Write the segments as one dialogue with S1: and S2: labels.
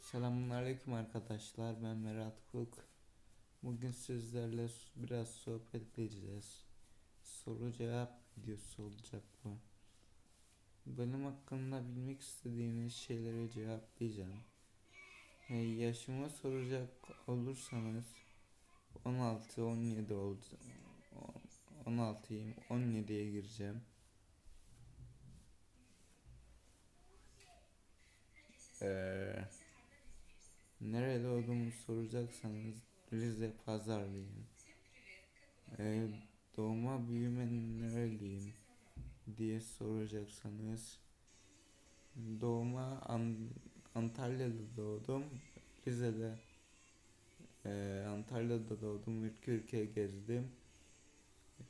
S1: Selamünaleyküm arkadaşlar. Ben Berat Kuk. Bugün sizlerle biraz sohbet edeceğiz. Soru cevap videosu olacak bu. Benim hakkında bilmek istediğiniz şeyleri cevaplayacağım. E, yaşımı soracak olursanız 16 17 olacak. 16'yım. 17'ye gireceğim. Eee Nerede olduğumu soracaksanız Rize Pazarlıyım. Ee, doğma büyüme nereliyim diye soracaksanız doğma An- Antalya'da doğdum. Rize'de ee, Antalya'da doğdum. Ülke ülke gezdim.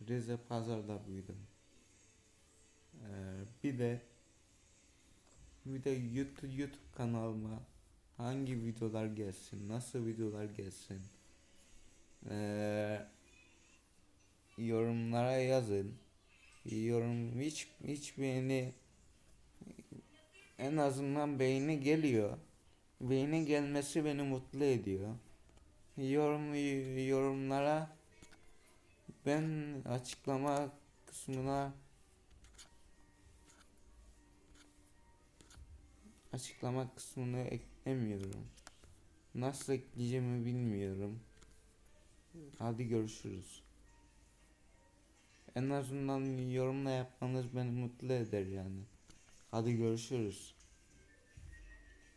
S1: Rize Pazar'da büyüdüm. Ee, bir de bir de YouTube, YouTube kanalıma hangi videolar gelsin, nasıl videolar gelsin. Ee, yorumlara yazın. Yorum hiç hiç beğeni en azından beğeni geliyor. Beğeni gelmesi beni mutlu ediyor. Yorum yorumlara ben açıklama kısmına açıklama kısmını eklemiyorum. Nasıl ekleyeceğimi bilmiyorum. Hadi görüşürüz. En azından yorumla yapmanız beni mutlu eder yani. Hadi görüşürüz.